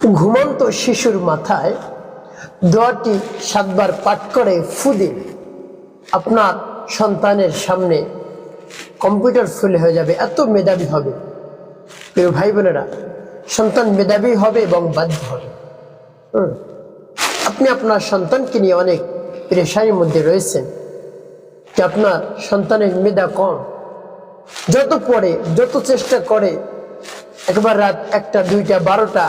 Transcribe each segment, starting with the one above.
ঘুমন্ত শিশুর মাথায় দোয়াটি সাতবার পাঠ করে ফু দিন। আপনার সন্তানের সামনে কম্পিউটার ফুল হয়ে যাবে, এত মেধাবী হবে। প্রিয় ভাই বোনেরা, সন্তান মেধাবী হবে এবং বাধ্য হবে। আপনি আপনার সন্তানকে নিয়ে অনেক পেরেশানির মধ্যে রয়েছেন যে আপনার সন্তানের মেধা কম। যত পড়ে, যত চেষ্টা করে, একবার রাত একটা, দুইটা, বারোটা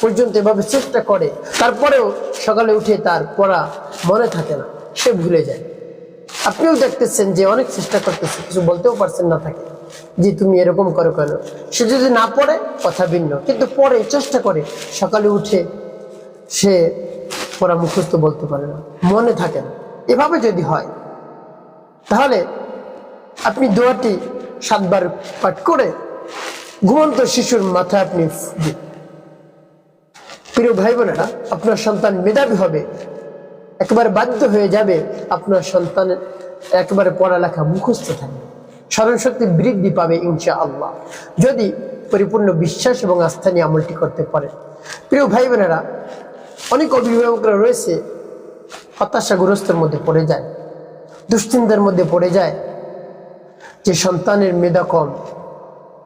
পর্যন্ত এভাবে চেষ্টা করে, তারপরেও সকালে উঠে তার পড়া মনে থাকে না, সে ভুলে যায়। আপনিও দেখতেছেন যে অনেক চেষ্টা করতেছে, কিছু বলতেও পারছেন না থাকে যে তুমি এরকম করো কেন? সে যদি না পড়ে, কথা ভিন্ন। কিন্তু পড়ে, চেষ্টা করে, সকালে উঠে সে পড়া মুখস্থ বলতে পারে না, মনে থাকে না। এভাবে যদি হয়, তাহলে আপনি দোয়াটি সাতবার পাঠ করে ঘুমন্ত শিশুর মাথায় আপনি দিন। প্রিয় ভাই বোনেরা, আপনার সন্তান মেধাবী হবে, একেবারে বাধ্য হয়ে যাবে আপনার সন্তানের একেবারে পড়ালেখা মুখস্থ থাকবে। স্মরণশক্তি বৃদ্ধি পাবে ইনশা আল্লাহ যদি পরিপূর্ণ বিশ্বাস এবং আস্থা নিয়ে আমলটি করতে পারে প্রিয় ভাই বোনেরা, অনেক অভিভাবকরা রয়েছে, হতাশাগ্রস্তের মধ্যে পড়ে যায়, দুশ্চিন্তার মধ্যে পড়ে যায়, যে সন্তানের মেধা কম।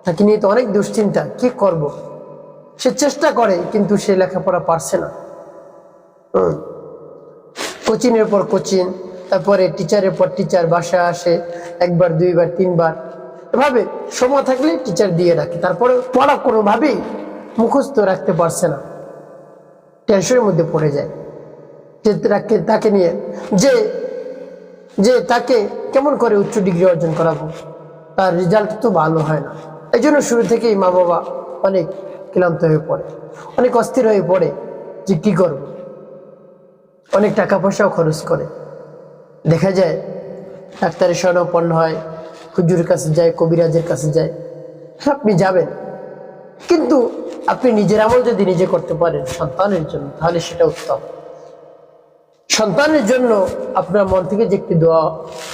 তাকে নিয়ে তো অনেক দুশ্চিন্তা, কি করব। সে চেষ্টা করে কিন্তু সে লেখাপড়া পারছে না। কোচিংয়ের পর কোচিং তারপরে টিচারের পর টিচার বাসায় আসে একবার দুইবার তিনবার। এভাবে সময় থাকলে টিচার দিয়ে রাখে তারপরে পড়া কোনোভাবেই মুখস্থ রাখতে পারছে না। টেনশনের মধ্যে পড়ে যায়। যে তাকে তাকে নিয়ে যে যে তাকে কেমন করে উচ্চ ডিগ্রি অর্জন করাবো তার রেজাল্ট তো ভালো হয় না। এই জন্য শুরু থেকেই মা বাবা অনেক ক্লান্ত হয়ে পড়ে। অনেক অস্থির হয়ে পড়ে যে কি করব? অনেক টাকা পয়সাও খরচ করে। দেখা যায়, ডাক্তারের স্বর্ণপন্ন হয়, হুজুরের কাছে যায়, কবিরাজের কাছে যায়। আপনি যাবেন। কিন্তু আপনি নিজের আমল যদি নিজে করতে পারেন সন্তানের জন্য, তাহলে সেটা উত্তম। সন্তানের জন্য আপনার মন থেকে যে একটি দোয়া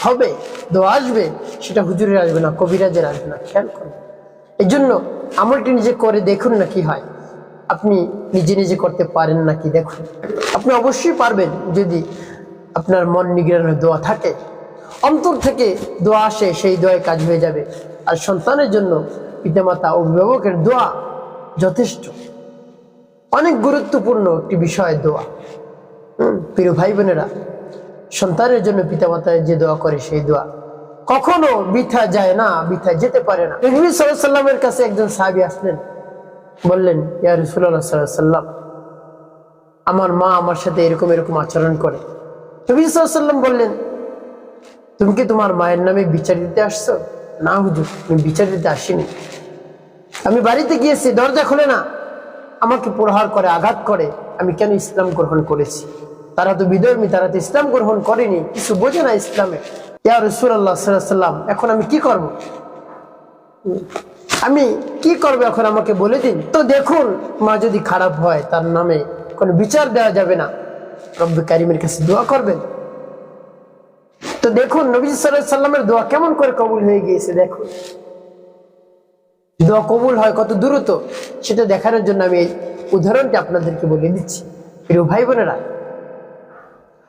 হবে, দোয়া আসবে, সেটা হুজুরের আসবে না, কবিরাজের আসবে না। খেয়াল করুন। এই জন্য আমলটি নিজে করে দেখুন না কি হয়। আপনি নিজে নিজে করতে পারেন না কি দেখুন। আপনি অবশ্যই পারবেন যদি আপনার মন নিগড়ানোর দোয়া থাকে। অন্তর থেকে দোয়া আসে, সেই দোয়ায় কাজ হয়ে যাবে। আর সন্তানের জন্য পিতামাতা, অভিভাবকের দোয়া যথেষ্ট। অনেক গুরুত্বপূর্ণ একটি বিষয় দোয়া। প্রিয় ভাই বোনেরা সন্তানের জন্য পিতামাতায় যে দোয়া করে সেই দোয়া। কখনো বৃথা যায় না, বৃথা যেতে পারে না। নবী সাল্লামের কাছে একজন সাহাবি আসলেন, বললেন, ইয়া আমার মা আমার সাথে এরকম এরকম আচরণ করে। নবী সাল্লাম বললেন, তুমি কি তোমার মায়ের নামে বিচার দিতে আসছো? না হুজুর, আমি বিচার দিতে আসিনি। আমি বাড়িতে গিয়েছি, দরজা খুলে না। আমাকে প্রহার করে, আঘাত করে। আমি কেন ইসলাম গ্রহণ করেছি? তারা তো বিধর্মী, তারা তো ইসলাম গ্রহণ করেনি। কিছু বোঝে না ইসলামে। ইয়া এখন আমি কি করব? আমি কি করব এখন আমাকে বলে দিন? তো দেখুন, মা যদি খারাপ হয়, তার নামে কোনো বিচার দেওয়া যাবে না। রব্বি কারিমের কাছে দোয়া করবেন। তো দেখুন, নবী সাল্লামের দোয়া কেমন করে কবুল হয়ে গিয়েছে, দেখুন। দোয়া কবুল হয় কত দ্রুত, সেটা দেখানোর জন্য আমি এই উদাহরণটি আপনাদেরকে বলে দিচ্ছি। প্রিয় ভাই বোনেরা,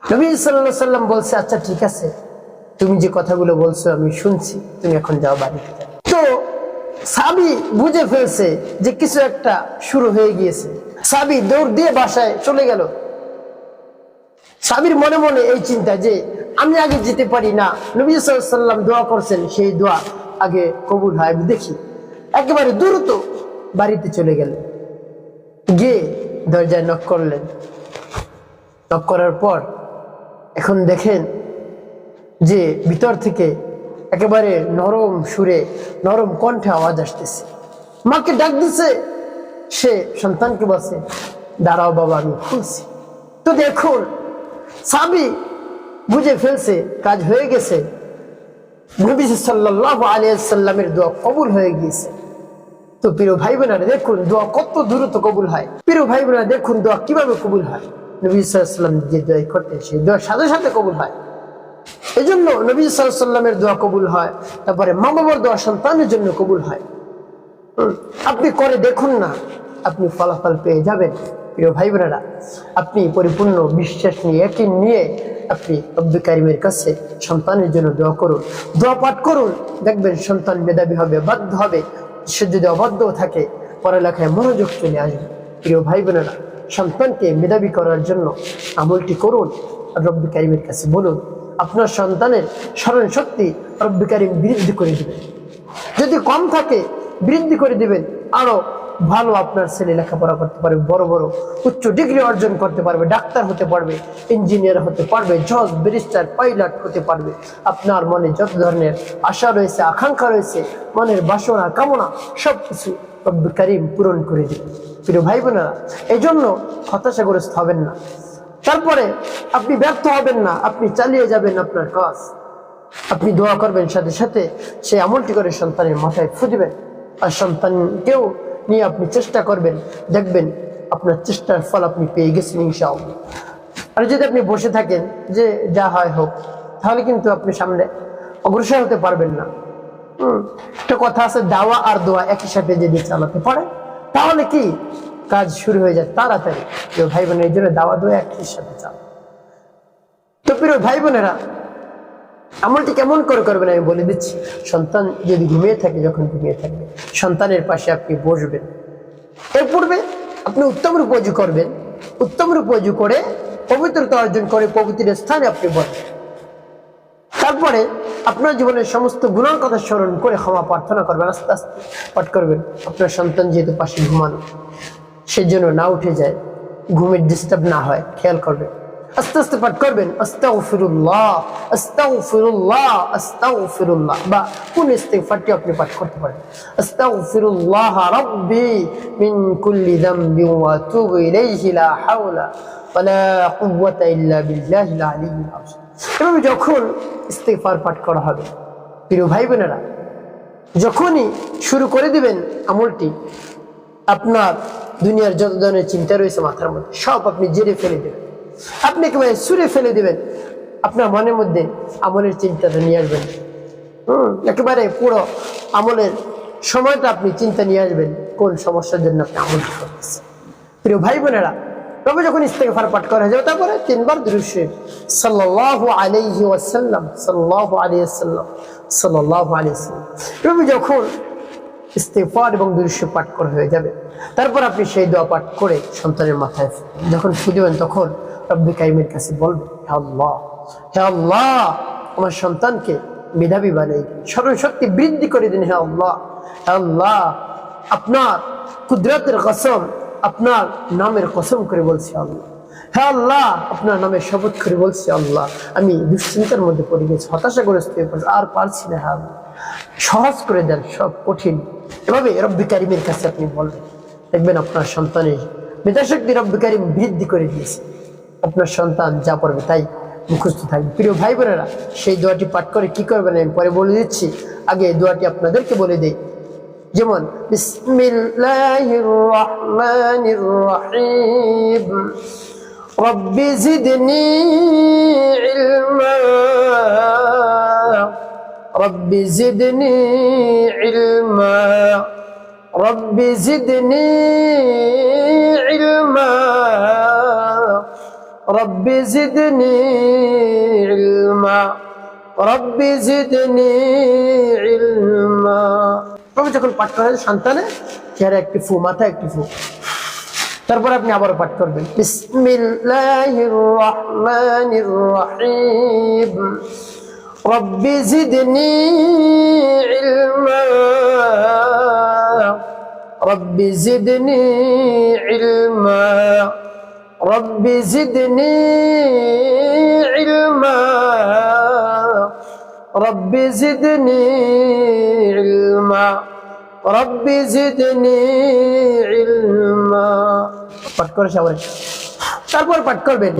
নবী সাল্লাহ সাল্লাম বলছে আচ্ছা ঠিক আছে। তুমি যে কথাগুলো বলছো, আমি শুনছি, তুমি এখন যাও বাড়িতে তো সাবি বুঝে ফেলছে যে কিছু একটা শুরু হয়ে গিয়েছে। সাবি দৌড় দিয়ে বাসায় চলে গেল। সাবির মনে মনে এই চিন্তা যে, আমি আগে যেতে পারি না। নবী সাল্লাম দোয়া করছেন, সেই দোয়া আগে কবুল হয়। আমি দেখি, একেবারে দ্রুত বাড়িতে চলে গেলেন গিয়ে দরজায় নক করলেন। নক করার পর এখন দেখেন যে ভিতর থেকে একেবারে নরম সুরে, নরম কণ্ঠে আওয়াজ আসতেছে। মাকে ডাক দিছে, সে সন্তানকে বসে দাঁড়াও বাবা, আমি খুলছি। তো দেখুন, সাবি বুঝে ফেলছে, কাজ হয়ে গেছে। নবী সাল্লাহ আলিয়াল্লামের দোয়া কবুল হয়ে গিয়েছে। তো প্রিয় ভাই বোনেরা দেখুন দোয়া কত দ্রুত কবুল হয়। প্রিয় ভাই বোনেরা দেখুন দোয়া কীভাবে কবুল হয়। নবী সাল্লাম যে দোয়া করতেন, সেই দোয়া সাথে সাথে কবুল হয়। এই জন্য নবী সাল্লামের দোয়া কবুল হয়। তারপরে মা বাবার দোয়া সন্তানের জন্য কবুল হয়। আপনি করে দেখুন না, আপনি ফলাফল পেয়ে যাবেন, প্রিয় ভাই বোনেরা আপনি পরিপূর্ণ বিশ্বাস নিয়ে, একই নিয়ে আপনি রব্বি কারিমের কাছে সন্তানের জন্য দোয়া করুন। দোয়া পাঠ করুন, দেখবেন সন্তান মেধাবী হবে, বাধ্য হবে। সে যদি অবাধ্য থাকে, পড়ালেখায় মনোযোগ চলে আসবে। প্রিয় ভাই বোনেরা সন্তানকে মেধাবী করার জন্য আমলটি করুন, আর রব্বি কারিমের কাছে বলুন আপনার সন্তানের স্মরণ শক্তি রব্বি কারিম বৃদ্ধি করে দেবেন যদি কম থাকে, বৃদ্ধি করে দিবেন। আরও ভালো আপনার ছেলে লেখাপড়া করতে পারবে, বড় বড় উচ্চ ডিগ্রি অর্জন করতে পারবে, ডাক্তার হতে পারবে, ইঞ্জিনিয়ার হতে পারবে, জজ, ব্যারিস্টার, পাইলট হতে পারবে। আপনার মনে যত ধরনের আশা রয়েছে, আকাঙ্ক্ষা রয়েছে, মনের বাসনা, কামনা সব কিছু রব্বি কারিম পূরণ করে দিবে। প্রিয় ভাই বোনেরা এই জন্য হতাশাগ্রস্ত হবেন না। তারপরে আপনি ব্যর্থ হবেন না, আপনি চালিয়ে যাবেন আপনার কাজ। আপনি দোয়া করবেন সাথে সাথে সেই আমলটি করে সন্তানের মাথায় ফুটবেন আর সন্তানকেও নিয়ে আপনি চেষ্টা করবেন, দেখবেন আপনার চেষ্টার ফল আপনি পেয়ে গেছেন ইনশাআল্লাহ। আর যদি আপনি বসে থাকেন যে যা হয় হোক, তাহলে কিন্তু আপনি সামনে অগ্রসর হতে পারবেন না। একটা কথা আছে, দাওয়া আর দোয়া একই সাথে যদি চালাতে পারে তাহলে কি কাজ শুরু হয়ে যায় তাড়াতাড়ি। প্রিয় ভাই বোনের এই জন্য দাওয়া দোয়া একই সাথে চালা তো প্রিয় ভাই বোনেরা আমলটি কেমন করে করবেন আমি বলে দিচ্ছি। সন্তান যদি ঘুমিয়ে থাকে, যখন ঘুমিয়ে থাকবে, সন্তানের পাশে আপনি বসবেন। এর পূর্বে আপনি উত্তম রূপ অজু করবেন। উত্তম রূপ অজু করে পবিত্রতা অর্জন করে পবিত্র স্থানে আপনি বসবেন। তারপরে আপনার জীবনের সমস্ত গুণার কথা স্মরণ করে ক্ষমা প্রার্থনা করবেন। আস্তে আস্তে পাঠ করবেন। আপনার সন্তান যেহেতু পাশে ঘুমানো সেই জন্য না উঠে যায়। ঘুমের ডিস্টার্ব না হয়, খেয়াল করবেন আস্তে আস্তে পাঠ করবেন, আস্তাগফিরুল্লাহ আস্তাগফিরুল্লাহ আস্তাগফিরুল্লাহ। বা কোন ইস্তিগফারটি আপনি পাঠ করতে পারেন। আস্তাগফিরুল্লাহ রাব্বি মিন কুল্লি যামবি ওয়া আতুবু ইলাইহি লা হাওলা ওয়ালা কুওয়াতা ইল্লা বিল্লাহিল আলিয়্যিল আযীম। এভাবে যখন ইস্তিগফার পাঠ করা হবে, প্রিয় ভাই বোনেরা যখনই শুরু করে দিবেন আমলটি আপনার দুনিয়ার যত ধরনের চিন্তা রয়েছে মাথার মধ্যে, সব আপনি জেরে ফেলে দেবেন। আপনি একেবারে সুরে ফেলে দেবেন? আপনার মনের মধ্যে আমলের চিন্তাটা নিয়ে আসবেন। হুম, একেবারে পুরো আমলের সময়টা আপনি চিন্তা নিয়ে আসবেন, কোন সমস্যার জন্য আপনি আমল প্রিয় ভাই বোনেরা তবে যখন ইস্তেগফার পাঠ করা যাবে, তারপরে তিনবার দৃশ্যে সাল্লাল্লাহু আলাইহি ওয়াসাল্লাম ওয়াসাল্লাম, সাল্লাল্লাহু আলাইহি ওয়াসাল্লাম। এভাবে যখন ইস্তেফার এবং দৃশ্য পাঠ করা হয়ে যাবে তারপর আপনি সেই দোয়া পাঠ করে সন্তানের মাথায় যখন ফুটবেন তখন রব্বি কাইমের কাছে বলবেন, হে আল্লাহ হে আল্লাহ, আমার সন্তানকে মেধাবী বানিয়ে দিন স্মরণ শক্তি বৃদ্ধি করে দিন, হে আল্লাহ হে আল্লাহ, আপনার কুদরতের কসম, আপনার নামের কসম করে বলছি আল্লাহ হ্যাঁ আল্লাহ, আপনার নামে শপথ করে বলছি আল্লাহ, আমি দুশ্চিন্তার মধ্যে পড়ে গেছি, হতাশাগ্রস্ত হয়ে আর পারছি না হ্যাঁ আল্লাহ। সহজ করে দেন সব কঠিন। এভাবে রব্বি কারিমের কাছে আপনি বলবেন। দেখবেন আপনার সন্তানের মেধাশক্তি রব্বি কারিম বৃদ্ধি করে দিয়েছে। আপনার সন্তান যা পড়বে তাই মুখস্থ থাকবে। প্রিয় ভাই বোনেরা, সেই দোয়াটি পাঠ করে কি করবেন আমি পরে বলে দিচ্ছি। আগে দোয়াটি আপনাদেরকে বলে দিই। যেমন রব্বি জিদনি ইলমা। رب زدني علما رب زدني علما رب زدني علما رب زدني علما তবে যখন পাঠ করা হয় সন্তানে চেহারা একটি ফু মাথা একটি ফু তারপর আপনি আবার পাঠ করবেন বিসমিল্লাহির রহমানির রহিম رب زدني علما. رب زدني علما. رب زدني علما. رب زدني علما. رب زدني علما. তারপর পাঠ করবেন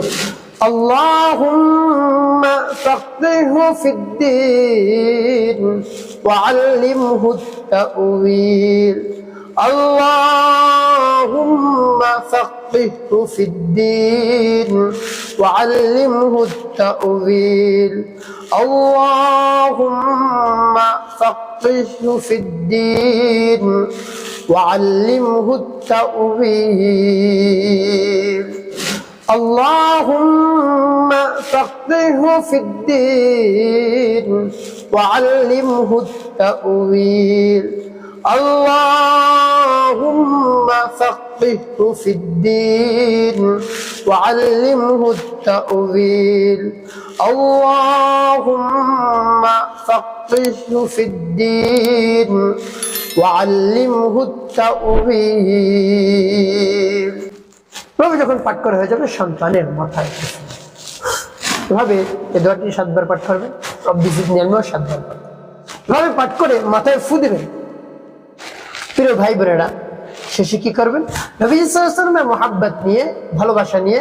اللهم فقهه في الدين وعلمه التأويل اللهم فقهه في الدين وعلمه التأويل اللهم فقهه في الدين وعلمه التأويل اللهم فقهه في الدين وعلمه التأويل. اللهم فقهه في الدين وعلمه التأويل. اللهم فقهه في الدين وعلمه التأويل. এভাবে যখন পাঠ করা হয়ে যাবে, সন্তানের মাথায় এভাবে এ দোয়াটি সাতবার পাঠ করবে বিশেষ আলমিও সাতবার এভাবে পাঠ করে মাথায় ফু দেবেন। প্রিয় ভাই বোনেরা শেষে কি করবেন? নবীলামের মহাব্বত নিয়ে, ভালোবাসা নিয়ে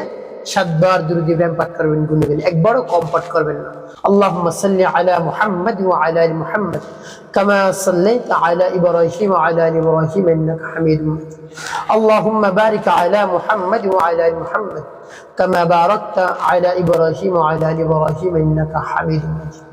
সাতবার দুরুদি ব্যায়াম পাঠ করবেন গুনবেন একবারও কম পাঠ করবেন না اللهم صل على محمد وعلى ال محمد كما صليت على ابراهيم وعلى ال ابراهيم انك حميد مجيد اللهم بارك على محمد وعلى ال محمد كما باركت على ابراهيم وعلى ال ابراهيم انك حميد مجيد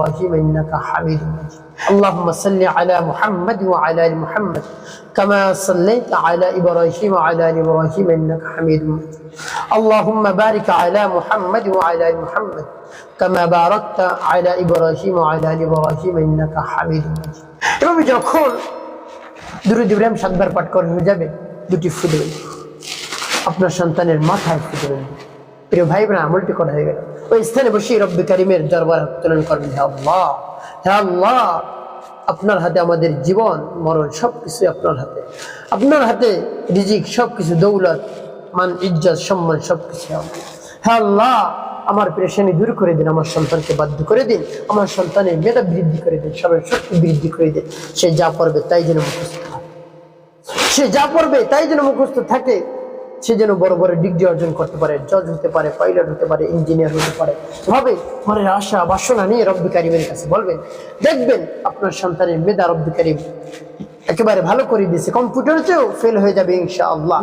انك حميد مجيد اللهم صل على محمد وعلى ال محمد كما صليت على ابراهيم وعلى ال ابراهيم انك حميد مجيد اللهم بارك على محمد وعلى ال محمد كما باركت على ابراهيم وعلى ال ابراهيم انك حميد مجيد এভাবে যখন দুরুদ ইব্রাহিম সাতবার পাঠ করা হয়ে যাবে দুটি ফু দেবেন আপনার সন্তানের মাথায় ফু দেবেন প্রিয় ভাই বোন আমলটি করা হয়ে গেল ওই স্থানে বসে রব্বি কারিমের দরবার উত্তোলন করবেন হে আল্লাহ। হে আল্লাহ, আপনার হাতে আমাদের জীবন, মরণ সব কিছু আপনার হাতে। আপনার হাতে রিজিক সব কিছু দৌলত, মান, ইজ্জত, সম্মান সব কিছু হ্যাঁ আল্লাহ, আমার পেরেশানি দূর করে দিন, আমার সন্তানকে বাধ্য করে দিন, আমার সন্তানের মেধা বৃদ্ধি করে দিন, সবার শক্তি বৃদ্ধি করে দিন। সে যা পড়বে তাই যেন মুখস্থ হয়। সে যা পড়বে তাই যেন মুখস্থ থাকে। সে যেন বড় বড় ডিগ্রি অর্জন করতে পারে, জজ হতে পারে পাইলট হতে পারে ইঞ্জিনিয়ার হতে পারে। ভাবে মনের আশা, বাসনা নিয়ে রব্বি কারিমের কাছে বলবেন, দেখবেন আপনার সন্তানের মেধা রব্বি কারিম একেবারে ভালো করে দিয়েছে কম্পিউটার চেয়েও ফেল হয়ে যাবে ইনশাআল্লাহ।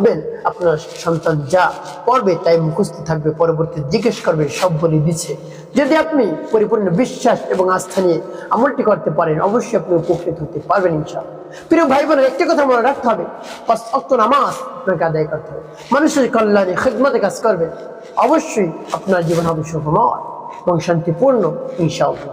আপনার সন্তান যা পড়বে তাই মুখস্থ থাকবে, পরবর্তী জিজ্ঞেস করবে, সব বলে দিচ্ছে যদি আপনি পরিপূর্ণ বিশ্বাস এবং আস্থা নিয়ে আমলটি করতে পারেন, অবশ্যই আপনি উপকৃত হতে পারবেন ইনশাআল্লাহ। প্রিয় ভাই বোনের একটি কথা মনে রাখতে হবে। নামাজ আপনাকে আদায় করতে হবে। মানুষের কল্যাণে খেদমতে কাজ করবে অবশ্যই আপনার জীবন হবে সুখময় এবং শান্তিপূর্ণ, ইনশাআল্লাহ।